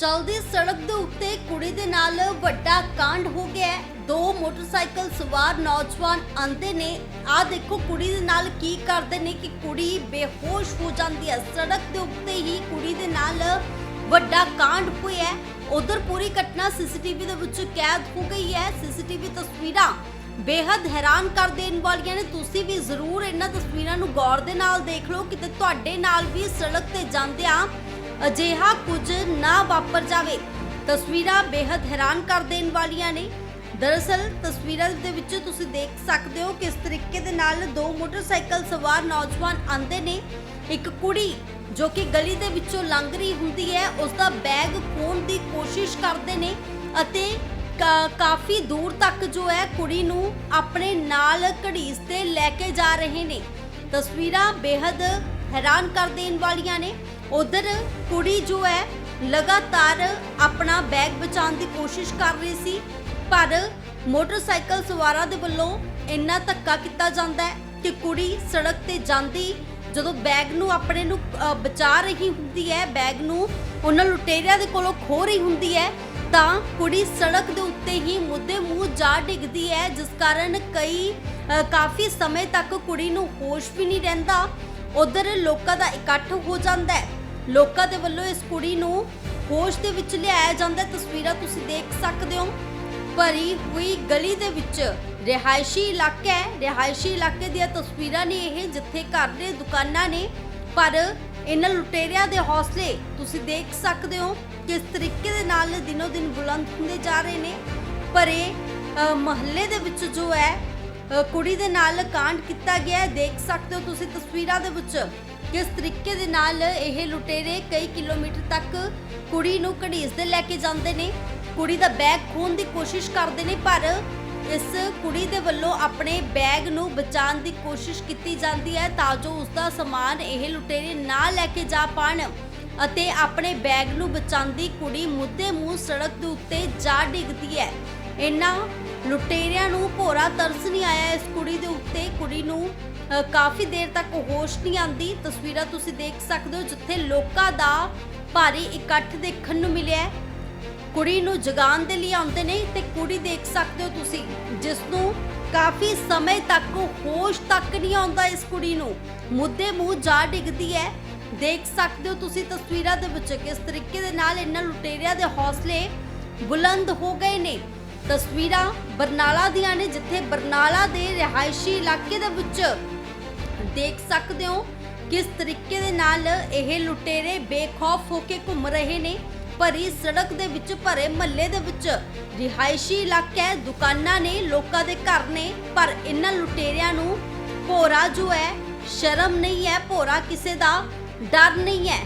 ਚਲਦੀ ਸੜਕ ਦੇ ਉੱਤੇ ਕੁੜੀ ਦੇ ਨਾਲ ਵੱਡਾ ਕਾਂਡ ਹੋ ਗਿਆ ਹੈ। ਦੋ ਮੋਟਰਸਾਈਕਲ ਸਵਾਰ ਨੌਜਵਾਨ ਆਂਦੇ ਨੇ। ਆ ਦੇਖੋ ਕੁੜੀ ਦੇ ਨਾਲ ਕੀ ਕਰਦੇ ਨੇ ਕਿ ਕੁੜੀ ਬੇਹੋਸ਼ ਹੋ ਜਾਂਦੀ ਹੈ। ਸੜਕ ਦੇ ਉੱਤੇ ਹੀ ਕੁੜੀ ਦੇ ਨਾਲ ਵੱਡਾ ਕਾਂਡ ਹੋਇਆ ਉਧਰ ਪੂਰੀ ਘਟਨਾ ਸੀਸੀਟੀਵੀ ਦੇ ਵਿੱਚ ਕੈਦ ਹੋ ਗਈ ਹੈ। ਸੀਸੀਟੀਵੀ ਤਸਵੀਰਾਂ ਬੇहद ਹੈਰਾਨ ਕਰ ਦੇਣ ਵਾਲੀਆਂ ਨੇ। ਤੁਸੀਂ ਵੀ ਜ਼ਰੂਰ ਇਹਨਾਂ ਤਸਵੀਰਾਂ ਨੂੰ ਗੌਰ ਦੇ ਨਾਲ ਦੇਖ ਲਓ। ਕਿਤੇ ਤੁਹਾਡੇ ਨਾਲ ਵੀ ਸੜਕ ਤੇ ਜਾਂਦਿਆਂ ਅਜਿਹਾ ਕੁਝ ਨਾ ਵਾਪਰ ਜਾਵੇ। ਤਸਵੀਰਾਂ ਬੇहद ਹੈਰਾਨ ਕਰ ਦੇਣ ਵਾਲੀਆਂ ਨੇ। ਦਰਅਸਲ, ਤਸਵੀਰਾਂ ਦੇ ਵਿੱਚ ਤੁਸੀਂ ਦੇਖ ਸਕਦੇ ਹੋ ਕਿਸ ਤਰੀਕੇ ਦੇ ਨਾਲ ਦੋ ਮੋਟਰਸਾਈਕਲ ਸਵਾਰ ਨੌਜਵਾਨ ਆਂਦੇ ਨੇ। ਇੱਕ ਕੁੜੀ ਜੋ ਕਿ ਗਲੀ ਦੇ ਵਿੱਚੋਂ ਲੰਘ ਰਹੀ ਹੁੰਦੀ ਹੈ, ਉਸ ਦਾ ਬੈਗ ਖੋਣ ਦੀ ਕੋਸ਼ਿਸ਼ ਕਰਦੇ ਨੇ ਅਤੇ ਕਾਫੀ ਦੂਰ ਤੱਕ ਜੋ ਹੈ, ਕੁੜੀ ਨੂੰ ਆਪਣੇ ਨਾਲ ਘੜੀਸ ਤੇ ਲੈ ਕੇ ਜਾ ਰਹੇ ਨੇ। ਤਸਵੀਰਾਂ ਬੇहद ਹੈਰਾਨ ਕਰ ਦੇਣ ਵਾਲੀਆਂ ਨੇ। ਉਧਰ ਕੁੜੀ ਜੋ ਹੈ ਲਗਾਤਾਰ ਆਪਣਾ ਬੈਗ ਬਚਾਉਣ ਦੀ ਕੋਸ਼ਿਸ਼ ਕਰ ਰਹੀ ਸੀ, ਪਰ ਮੋਟਰਸਾਈਕਲ ਸਵਾਰਾਂ ਦੇ ਵੱਲੋਂ ਇੰਨਾ ਧੱਕਾ ਕੀਤਾ ਜਾਂਦਾ ਹੈ ਕਿ ਕੁੜੀ ਸੜਕ ਤੇ ਜਾਂਦੀ, ਜਦੋਂ ਬੈਗ ਨੂੰ ਆਪਣੇ ਨੂੰ ਬਚਾ ਰਹੀ ਹੁੰਦੀ ਹੈ ਬੈਗ ਨੂੰ ਉਹਨਾਂ ਲੁਟੇਰਿਆਂ ਦੇ ਕੋਲੋਂ ਖੋ ਰਹੀ ਹੁੰਦੀ ਹੈ, ਤਾਂ ਕੁੜੀ ਸੜਕ ਦੇ ਉੱਤੇ ਹੀ ਮੁੱਦੇ ਮੂੰਹ ਜਾ ਡਿੱਗਦੀ ਹੈ, ਜਿਸ ਕਾਰਨ ਕਈ ਕਾਫੀ ਸਮੇਂ ਤੱਕ ਕੁੜੀ ਨੂੰ ਹੋਸ਼ ਵੀ ਨਹੀਂ ਰਹਿੰਦਾ। ਉਧਰ ਲੋਕਾਂ ਦਾ ਇਕੱਠ ਹੋ ਜਾਂਦਾ ਹੈ। ਲੋਕਾਂ ਦੇ ਵੱਲੋਂ ਇਸ ਕੁੜੀ ਨੂੰ ਹੋਸ਼ ਦੇ ਵਿੱਚ ਲਿਆਇਆ ਜਾਂਦਾ ਤਸਵੀਰਾਂ ਤੁਸੀਂ ਦੇਖ ਸਕਦੇ ਹੋ। ਭਰੀ ਹੋਈ ਗਲੀ ਦੇ ਵਿੱਚ ਰਿਹਾਇਸ਼ੀ ਇਲਾਕਾ ਹੈ। ਰਿਹਾਇਸ਼ੀ ਇਲਾਕੇ ਦੀਆਂ ਤਸਵੀਰਾਂ ਨੇ ਇਹ, ਜਿੱਥੇ ਘਰ ਨੇ ਦੁਕਾਨਾਂ ਨੇ। ਪਰ ਇਹਨਾਂ ਲੁਟੇਰਿਆਂ ਦੇ ਹੌਸਲੇ ਤੁਸੀਂ ਦੇਖ ਸਕਦੇ ਹੋ ਕਿਸ ਤਰੀਕੇ ਦੇ ਨਾਲ ਦਿਨੋ ਦਿਨ ਬੁਲੰਦ ਹੁੰਦੇ ਜਾ ਰਹੇ ਨੇ। ਪਰ ਇਹ ਮਹੱਲੇ ਦੇ ਵਿੱਚ ਜੋ ਹੈ ਕੁੜੀ ਦੇ ਨਾਲ ਕਾਂਡ ਕੀਤਾ ਗਿਆ ਹੈ। ਦੇਖ ਸਕਦੇ ਹੋ ਤੁਸੀਂ ਤਸਵੀਰਾਂ ਦੇ ਵਿੱਚ ਕਿਸ ਤਰੀਕੇ ਦੇ ਨਾਲ ਇਹ ਲੁਟੇਰੇ ਕਈ ਕਿਲੋਮੀਟਰ ਤੱਕ ਕੁੜੀ ਨੂੰ ਘੜੀਸਦੇ ਲੈ ਕੇ ਜਾਂਦੇ ਨੇ। ਕੁੜੀ ਦਾ ਬੈਗ ਖੋਣ ਦੀ ਕੋਸ਼ਿਸ਼ ਕਰਦੇ ਨੇ, ਪਰ ਇਸ ਕੁੜੀ ਦੇ ਵੱਲੋਂ ਆਪਣੇ ਬੈਗ ਨੂੰ ਬਚਾਉਣ ਦੀ ਕੋਸ਼ਿਸ਼ ਕੀਤੀ ਜਾਂਦੀ ਹੈ ਤਾਂ ਜੋ ਉਸ ਦਾ ਸਮਾਨ ਇਹ ਲੁਟੇਰੇ ਨਾ ਲੈ ਕੇ ਜਾ ਪਾਣ ਅਤੇ ਆਪਣੇ ਬੈਗ ਨੂੰ ਬਚਾਉਂਦੀ ਕੁੜੀ ਮੁੱਦੇ ਮੂੰਹ ਸੜਕ ਦੇ ਉੱਤੇ ਜਾ ਡਿੱਗਦੀ ਹੈ। ਇਹਨਾਂ ਲੁਟੇਰਿਆਂ ਨੂੰ ਭੋਰਾ ਤਰਸ ਨਹੀਂ ਆਇਆ ਇਸ ਕੁੜੀ ਦੇ ਉੱਤੇ। ਕੁੜੀ ਨੂੰ ਅ, ਕਾਫੀ ਦੇਰ ਤੱਕ ਹੋਸ਼ ਨਹੀਂ ਆਂਦੀ ਤਸਵੀਰਾਂ ਤੁਸੀਂ ਦੇਖ ਸਕਦੇ ਹੋ ਜਿੱਥੇ ਲੋਕਾਂ ਦਾ ਭਾਰੀ ਇਕੱਠ ਦੇਖਣ ਨੂੰ ਮਿਲਿਆ ਹੈ। ਕੁੜੀ ਨੂੰ ਜਗਾਉਣ ਦੇ ਲਈ ਆਉਂਦੇ ਨੇ ਤੇ ਕੁੜੀ ਦੇਖ ਸਕਦੇ ਹੋ ਤੁਸੀਂ ਜਿਸ ਨੂੰ ਕਾਫੀ ਸਮੇਂ ਤੱਕ ਹੋਸ਼ ਤੱਕ ਨਹੀਂ ਆਉਂਦਾ ਇਸ ਕੁੜੀ ਨੂੰ। ਮੁੱਦੇ ਮੂੰਹ ਜਾ ਡਿੱਗਦੀ ਹੈ। ਦੇਖ ਸਕਦੇ ਹੋ ਤੁਸੀਂ ਤਸਵੀਰਾਂ ਦੇ ਵਿੱਚ ਕਿਸ ਤਰੀਕੇ ਦੇ ਨਾਲ ਇਹਨਾਂ ਲੁਟੇਰਿਆਂ ਦੇ ਹੌਸਲੇ ਬੁਲੰਦ ਹੋ ਗਏ ਨੇ। ਤਸਵੀਰਾਂ ਬਰਨਾਲਾ ਦੀਆਂ ਨੇ, ਜਿੱਥੇ ਬਰਨਾਲਾ ਦੇ ਰਿਹਾਇਸ਼ੀ ਇਲਾਕੇ ਦੇ ਵਿੱਚ ਦੇਖ ਸਕਦੇ ਹੋ ਕਿਸ ਤਰੀਕੇ ਦੇ ਨਾਲ ਇਹ ਲੁਟੇਰੇ ਬੇਖੌਫ ਹੋ ਕੇ ਘੁੰਮ ਰਹੇ ਨੇ। ਭਰੀ ਸੜਕ ਦੇ ਵਿੱਚ, ਭਰੇ ਮਹੱਲੇ ਦੇ ਵਿੱਚ ਰਿਹਾਇਸ਼ੀ ਇਲਾਕਾ ਹੈ, ਦੁਕਾਨਾਂ ਨੇ ਲੋਕਾਂ ਦੇ ਘਰ ਨੇ, ਪਰ ਇਹਨਾਂ ਲੁਟੇਰਿਆਂ ਨੂੰ ਭੋਰਾ ਜੋ ਹੈ, ਸ਼ਰਮ ਨਹੀਂ ਹੈ, ਭੋਰਾ ਕਿਸੇ ਦਾ ਡਰ ਨਹੀਂ ਹੈ।